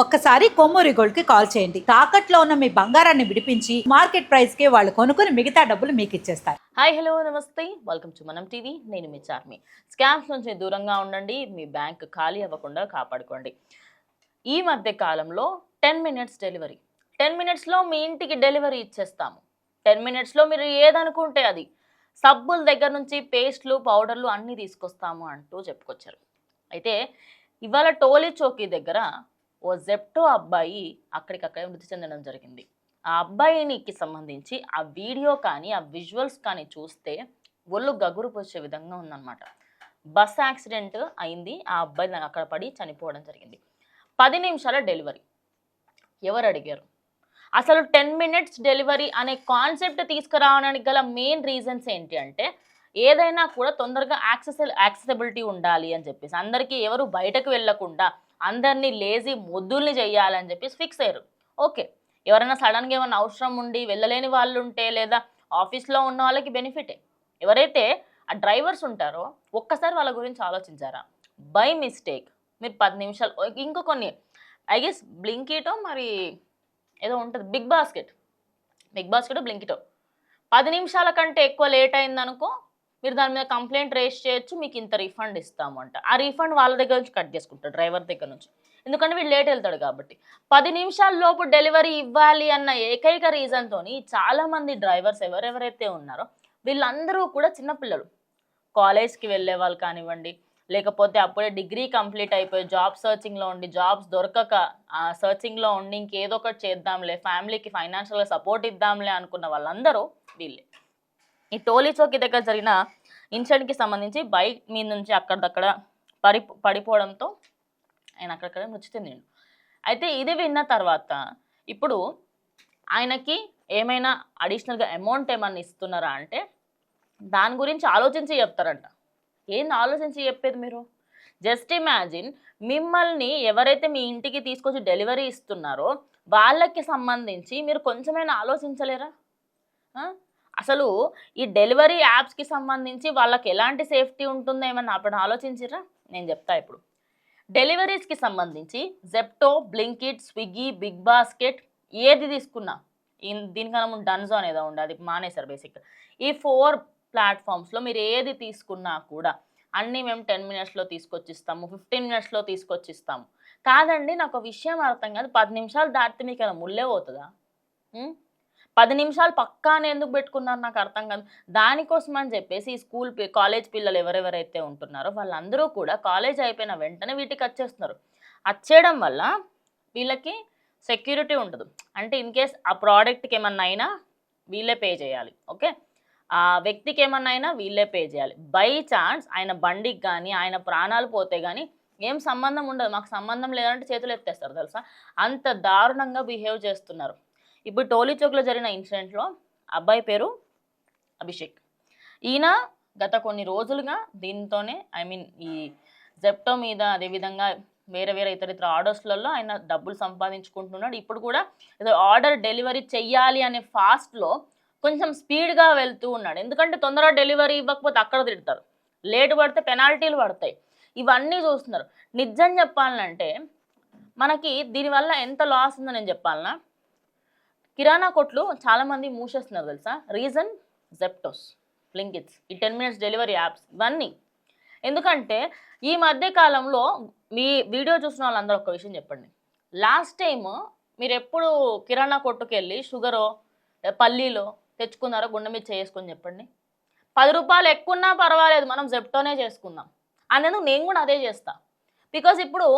ఒక్కసారి కొమ్మూరి గోల్డ్కి కాల్ చేయండి. తాకట్లో ఉన్న మీ బంగారాన్ని విడిపించి మార్కెట్ ప్రైస్కి వాళ్ళు కొనుక్కుని మిగతా డబ్బులు మీకు ఇచ్చేస్తారు. Hi hello namaste. Welcome to Manam TV. నేను మీ చార్మి. స్కామ్స్ నుంచి దూరంగా ఉండండి. మీ బ్యాంక్ ఖాళీ అవ్వకుండా కాపాడుకోండి. ఈ మధ్య కాలంలో టెన్ మినిట్స్ డెలివరీ. టెన్ మినిట్స్లో మీ ఇంటికి డెలివరీ ఇచ్చేస్తాము. టెన్ మినిట్స్లో మీరు ఏదనుకుంటే అది. సబ్బుల దగ్గర నుంచి పేస్ట్లు పౌడర్లు అన్నీ తీసుకొస్తాము అంటూ చెప్పుకొచ్చారు. అయితే ఇవాళ టోలీ చౌకీ దగ్గర ఓ జెప్టో అబ్బాయి అక్కడికక్కడే మృతి చెందడం జరిగింది. ఆ అబ్బాయినికి సంబంధించి ఆ వీడియో కానీ ఆ విజువల్స్ కానీ చూస్తే ఒళ్ళు గగురు పోసే విధంగా ఉందన్నమాట. బస్ యాక్సిడెంట్ అయింది. ఆ అబ్బాయి అక్కడ పడి చనిపోవడం జరిగింది. పది నిమిషాల డెలివరీ. ఎవరు అడిగారు? అసలు టెన్ మినిట్స్ డెలివరీ అనే కాన్సెప్ట్ తీసుకురావడానికి గల మెయిన్ రీజన్స్ ఏంటి అంటే ఏదైనా కూడా తొందరగా యాక్సెస్ యాక్సెసిబిలిటీ ఉండాలి అని చెప్పేసి. అందరికీ ఎవరు బయటకు వెళ్ళకుండా అందరినీ లేజీ మొద్దుల్ని చేయాలని చెప్పేసి ఫిక్స్ అయ్యారు. ఓకే ఎవరైనా సడన్గా ఏమైనా అవసరం ఉండి వెళ్ళలేని వాళ్ళు ఉంటే లేదా ఆఫీస్లో ఉన్న వాళ్ళకి బెనిఫిటే ఎవరైతే ఆ డ్రైవర్స్ ఉంటారో ఒక్కసారి వాళ్ళ గురించి ఆలోచించారా? బై మిస్టేక్ మీరు పది నిమిషాలు ఇంకో కొన్ని ఐ గెస్ బ్లింకిటో మరి ఏదో ఉంటుంది బిగ్ బాస్కెట్ బిగ్ బాస్కెట్ బ్లింకిటో పది నిమిషాల కంటే ఎక్కువ లేట్ అయిందనుకో మీరు దాని మీద కంప్లైంట్ రేస్ చేయొచ్చు మీకు ఇంత రీఫండ్ ఇస్తాము అంట ఆ రీఫండ్ వాళ్ళ దగ్గర నుంచి కట్ చేసుకుంటారు డ్రైవర్ దగ్గర నుంచి. ఎందుకంటే వీళ్ళు లేట్ వెళ్తాడు కాబట్టి. పది నిమిషాల లోపు డెలివరీ ఇవ్వాలి అన్న ఏకైక రీజన్తో చాలామంది డ్రైవర్స్ ఎవరెవరైతే ఉన్నారో వీళ్ళందరూ కూడా చిన్నపిల్లలు. కాలేజ్కి వెళ్ళే వాళ్ళు కానివ్వండి లేకపోతే అప్పుడే డిగ్రీ కంప్లీట్ అయిపోయి జాబ్ సర్చింగ్లో ఉండి జాబ్స్ దొరకక ఆ సర్చింగ్లో ఉండి ఇంకేదో ఒకటి చేద్దాంలే ఫ్యామిలీకి ఫైనాన్షియల్గా సపోర్ట్ ఇద్దాంలే అనుకున్న వాళ్ళందరూ వీళ్ళే. ఈ టోలీ చౌకీ దగ్గర జరిగిన ఇన్సిడెంట్కి సంబంధించి బైక్ మీద నుంచి అక్కడిదక్కడ పడి పడిపోవడంతో ఆయన అక్కడక్కడ మృతి చెందిండు. అయితే ఇది విన్న తర్వాత ఇప్పుడు ఆయనకి ఏమైనా అడిషనల్గా అమౌంట్ ఏమన్నా ఇస్తున్నారా అంటే దాని గురించి ఆలోచించి చెప్తారంట. ఏంది ఆలోచించి చెప్పేది మీరు? జస్ట్ ఇమాజిన్ మిమ్మల్ని ఎవరైతే మీ ఇంటికి తీసుకొచ్చి డెలివరీ ఇస్తున్నారో వాళ్ళకి సంబంధించి మీరు కొంచెమైనా ఆలోచించలేరా? అసలు ఈ డెలివరీ యాప్స్కి సంబంధించి వాళ్ళకి ఎలాంటి సేఫ్టీ ఉంటుందో ఏమన్నా అప్పుడు ఆలోచించరా నేను చెప్తా ఇప్పుడు. డెలివరీస్కి సంబంధించి Zepto Blinkit Swiggy big basket ఏది తీసుకున్నా దీనికన్నా ముందు డన్జో అనేది ఉండే అది మానేశారు బేసిక్ ఈ ఫోర్ ప్లాట్ఫామ్స్లో మీరు ఏది తీసుకున్నా కూడా అన్నీ మేము టెన్ మినిట్స్లో తీసుకొచ్చిస్తాము ఫిఫ్టీన్ మినిట్స్లో తీసుకొచ్చిస్తాము. కాదండి నాకు విషయం అర్థం కాదు పది నిమిషాలు దాటితే మీకు ఏమైనా ముల్లే పోతుందా పది నిమిషాలు పక్కానే ఎందుకు పెట్టుకున్నారు నాకు అర్థం కాదు. దానికోసం అని చెప్పేసి ఈ స్కూల్ కాలేజ్ పిల్లలు ఎవరెవరైతే ఉంటున్నారో వాళ్ళందరూ కూడా కాలేజ్ అయిపోయిన వెంటనే వీటికి వచ్చేస్తున్నారు. వచ్చేయడం వల్ల వీళ్ళకి సెక్యూరిటీ ఉండదు. అంటే ఇన్ కేస్ ఆ ప్రోడక్ట్కి ఏమన్నా అయినా వీళ్ళే పే చేయాలి. ఓకే? ఆ వ్యక్తికి ఏమన్నా అయినా వీళ్ళే పే చేయాలి. బై ఛాన్స్ ఆయన బండికి కానీ ఆయన ప్రాణాలు పోతే కానీ ఏం సంబంధం ఉండదు. మాకు సంబంధం లేదంటే చేతులు ఎత్తేస్తారు తెలుసా? అంత దారుణంగా బిహేవ్ చేస్తున్నారు. ఇప్పుడు టోలీ చౌక్లో జరిగిన ఇన్సిడెంట్లో అబ్బాయి పేరు అభిషేక్. ఈయన గత కొన్ని రోజులుగా దీంతోనే ఐ మీన్ ఈ జెప్టో మీద అదేవిధంగా వేరే వేరే ఇతర ఇతర ఆర్డర్స్లలో ఆయన డబ్బులు సంపాదించుకుంటున్నాడు. ఇప్పుడు కూడా ఏదో ఆర్డర్ డెలివరీ చెయ్యాలి అనే ఫాస్ట్లో కొంచెం స్పీడ్గా వెళ్తూ ఉన్నాడు. ఎందుకంటే తొందరగా డెలివరీ ఇవ్వకపోతే అక్కడ తిడతారు. లేట్ పడితే పెనాల్టీలు పడతాయి. ఇవన్నీ చూస్తున్నారు. నిజం చెప్పాలంటే మనకి దీనివల్ల ఎంత లాస్ ఉందో నేను చెప్పాలనా? కిరాణా కొట్లు చాలామంది మూసేస్తున్నారు తెలుసా? రీజన్ జెప్టోస్ బ్లింకిట్స్ ఈ టెన్ మినిట్స్ డెలివరీ యాప్స్ ఇవన్నీ. ఎందుకంటే ఈ మధ్య కాలంలో మీ వీడియో చూసిన వాళ్ళందరూ ఒక విషయం చెప్పండి. లాస్ట్ టైం మీరు ఎప్పుడు కిరాణా కొట్టుకు వెళ్ళి షుగరో పల్లీలో తెచ్చుకున్నారో గుండె మీద చేసుకొని చెప్పండి. పది రూపాయలు ఎక్కువన్నా పర్వాలేదు మనం జెప్టోనే చేసుకుందాం. అనేందుకు నేను కూడా అదే చేస్తా. బికాజ్ ఇప్పుడు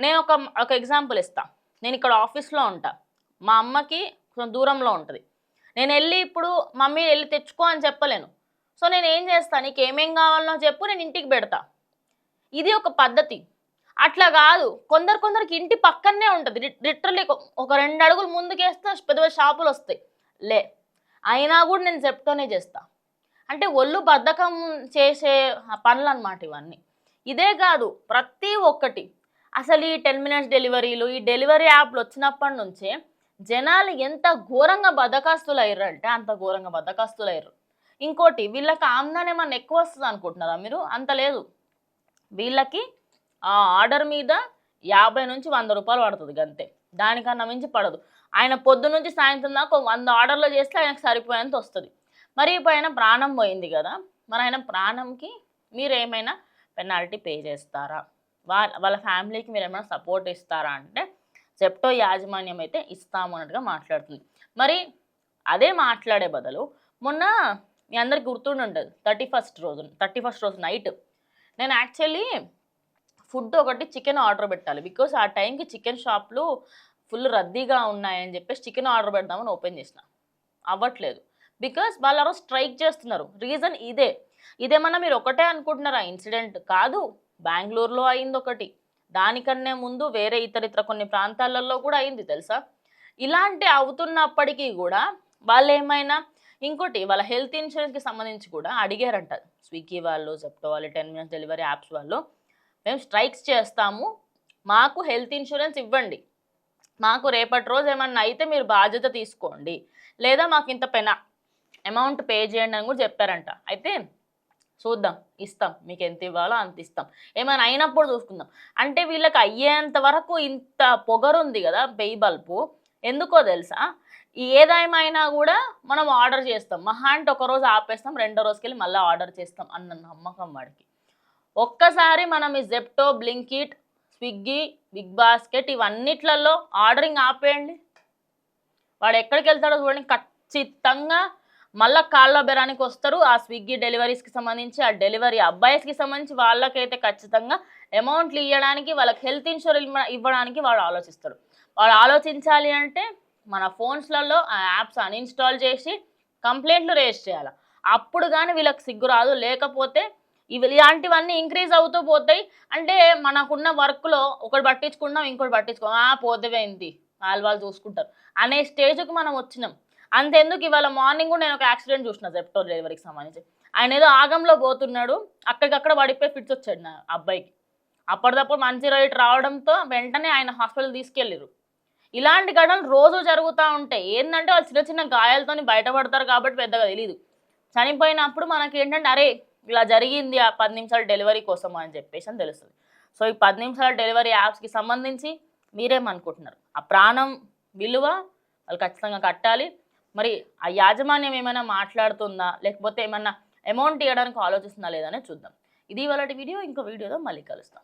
నేను ఒక ఒక ఎగ్జాంపుల్ ఇస్తా. నేను ఇక్కడ ఆఫీస్లో ఉంటా. మా అమ్మకి కొంచెం దూరంలో ఉంటుంది. నేను వెళ్ళి ఇప్పుడు మమ్మీ వెళ్ళి తెచ్చుకో అని చెప్పలేను. సో నేను ఏం చేస్తాను నీకు ఏమేం కావాలనో చెప్పు నేను ఇంటికి పెడతా. ఇది ఒక పద్ధతి. అట్లా కాదు. కొందరు కొందరికి ఇంటి పక్కనే ఉంటుంది. లిటరలీ ఒక రెండు అడుగులు ముందుకేస్తే పెద్ద పెద్ద షాపులు వస్తాయి. లే. అయినా కూడా నేను చెప్తూనే చేస్తా. అంటే ఒళ్ళు బద్ధకం చేసే పనులు అనమాట ఇవన్నీ. ఇదే కాదు. ప్రతి ఒక్కటి. అసలు ఈ టెన్ మినిట్స్ డెలివరీలు ఈ డెలివరీ యాప్లు వచ్చినప్పటి నుంచే జనాలు ఎంత ఘోరంగా బద్దకాస్తులు అయ్యారు అంటే అంత ఘోరంగా బద్దకాస్తులు అయ్యారు ఇంకోటి వీళ్ళకి ఆమ్దాన్ ఏమన్నా ఎక్కువ వస్తుంది అనుకుంటున్నారా మీరు? అంత లేదు. వీళ్ళకి ఆ ఆర్డర్ మీద యాభై నుంచి వంద రూపాయలు పడుతుంది అంతే దానికన్నా మించి పడదు. ఆయన పొద్దు నుంచి సాయంత్రం దాకా వంద ఆర్డర్లు చేస్తే ఆయనకు సరిపోయేంత వస్తుంది. మరి ఇప్పుడు ఆయన ప్రాణం పోయింది కదా మరి ఆయన ప్రాణంకి మీరు ఏమైనా పెనాల్టీ పే చేస్తారా? వాళ్ళ వాళ్ళ ఫ్యామిలీకి మీరు ఏమైనా సపోర్ట్ ఇస్తారా అంటే జెప్టో యాజమాన్యం అయితే ఇస్తాము అన్నట్టుగా మాట్లాడుతుంది. మరి అదే మాట్లాడే బదులు మొన్న మీ అందరికి గుర్తుండి ఉంటుంది థర్టీ ఫస్ట్ రోజు థర్టీ ఫస్ట్ రోజు నైట్ నేను యాక్చువల్లీ ఫుడ్ ఒకటి చికెన్ ఆర్డర్ పెట్టాలి. బికాస్ ఆ టైంకి చికెన్ షాప్లు ఫుల్ రద్దీగా ఉన్నాయని చెప్పేసి చికెన్ ఆర్డర్ పెడదామని ఓపెన్ చేసిన. అవ్వట్లేదు. బికాస్ వాళ్ళు స్ట్రైక్ చేస్తున్నారు. రీజన్ ఇదే. ఇదేమన్నా మీరు ఒకటే అనుకుంటున్నారా? ఇన్సిడెంట్ కాదు. బెంగళూరులో అయింది ఒకటి. దానికన్నే ముందు వేరే ఇతరితర కొన్ని ప్రాంతాలలో కూడా అయింది తెలుసా? ఇలాంటి అవుతున్నప్పటికీ కూడా వాళ్ళు ఏమైనా ఇంకోటి వాళ్ళ హెల్త్ ఇన్సూరెన్స్కి సంబంధించి కూడా అడిగారంట స్విగ్గీ వాళ్ళు జెప్టో వాళ్ళు టెన్ మినిట్స్ డెలివరీ యాప్స్ వాళ్ళు. మేము స్ట్రైక్స్ చేస్తాము మాకు హెల్త్ ఇన్సూరెన్స్ ఇవ్వండి. మాకు రేపటి రోజు ఏమన్నా అయితే మీరు బాధ్యత తీసుకోండి. లేదా మాకు ఇంత పెన అమౌంట్ పే చేయండి అని కూడా చెప్పారంట. అయితే చూద్దాం ఇస్తాం. మీకు ఎంత ఇవ్వాలో అంత ఇస్తాం. ఏమైనా అయినప్పుడు చూసుకుందాం. అంటే వీళ్ళకి అయ్యేంత వరకు ఇంత పొగరుంది కదా పెయి బల్బు. ఎందుకో తెలుసా? ఏదేమైనా కూడా మనం ఆర్డర్ చేస్తాం. మహా అంటే ఒక రోజు ఆపేస్తాం రెండో రోజుకి వెళ్ళి మళ్ళీ ఆర్డర్ చేస్తాం అన్న నమ్మకం వాడికి. ఒక్కసారి మనం ఈ Zepto Blinkit Swiggy big basket ఇవన్నిట్లలో ఆర్డరింగ్ ఆపేయండి. వాడు ఎక్కడికి వెళ్తాడో చూడండి. ఖచ్చితంగా మళ్ళా కాళ్ళ బెరానికి వస్తారు. ఆ స్విగ్గీ డెలివరీస్కి సంబంధించి ఆ డెలివరీ అబ్బాయిస్కి సంబంధించి వాళ్ళకైతే ఖచ్చితంగా అమౌంట్లు ఇవ్వడానికి వాళ్ళకి హెల్త్ ఇన్సూరెన్స్ ఇవ్వడానికి వాళ్ళు ఆలోచిస్తారు. వాళ్ళు ఆలోచించాలి అంటే మన ఫోన్స్లలో ఆ యాప్స్ అన్ఇన్స్టాల్ చేసి కంప్లైంట్లు రేజ్ చేయాలి. అప్పుడు కానీ వీళ్ళకి సిగ్గు రాదు. లేకపోతే ఇవి ఇలాంటివన్నీ ఇంక్రీజ్ అవుతూ పోతాయి. అంటే మనకున్న వర్క్లో ఒకటి పట్టించుకున్నాం ఇంకోటి పట్టించుకున్నాం ఆ పోయింది వాళ్ళు వాళ్ళు చూసుకుంటారు. అనే స్టేజ్కి మనం వచ్చినాం. అంతెందుకు ఇవాళ మార్నింగ్ కూడా నేను ఒక యాక్సిడెంట్ చూసిన జెప్టో డెలివరీకి సంబంధించి. ఆయన ఏదో ఆగంలో పోతున్నాడు అక్కడికక్కడ పడిపోయి ఫిట్స్ వచ్చాడు నా అబ్బాయికి. అప్పటిదప్పుడు మంచి రైట్ రావడంతో వెంటనే ఆయన హాస్పిటల్ తీసుకెళ్ళారు ఇలాంటి ఘటనలు రోజు జరుగుతూ ఉంటాయి ఏంటంటే వాళ్ళు చిన్న చిన్న గాయాలతోని బయటపడతారు కాబట్టి పెద్దగా తెలియదు చనిపోయినప్పుడు మనకి ఏంటంటే అరే ఇలా జరిగింది ఆ పది నిమిషాల డెలివరీ కోసం అని చెప్పేసి అని తెలుస్తుంది. సో ఈ పది నిమిషాల డెలివరీ యాప్స్కి సంబంధించి మీరేమనుకుంటున్నారు? ఆ ప్రాణం విలువ వాళ్ళు ఖచ్చితంగా కట్టాలి. మరి ఆ యాజమాన్యం ఏమైనా మాట్లాడుతుందా? లేకపోతే ఏమైనా అమౌంట్ ఇవ్వడానికి ఆలోచిస్తుందా లేదనే చూద్దాం. ఇది వాళ్ళ వీడియో ఇంకో వీడియోలో మళ్ళీ కలుస్తాం.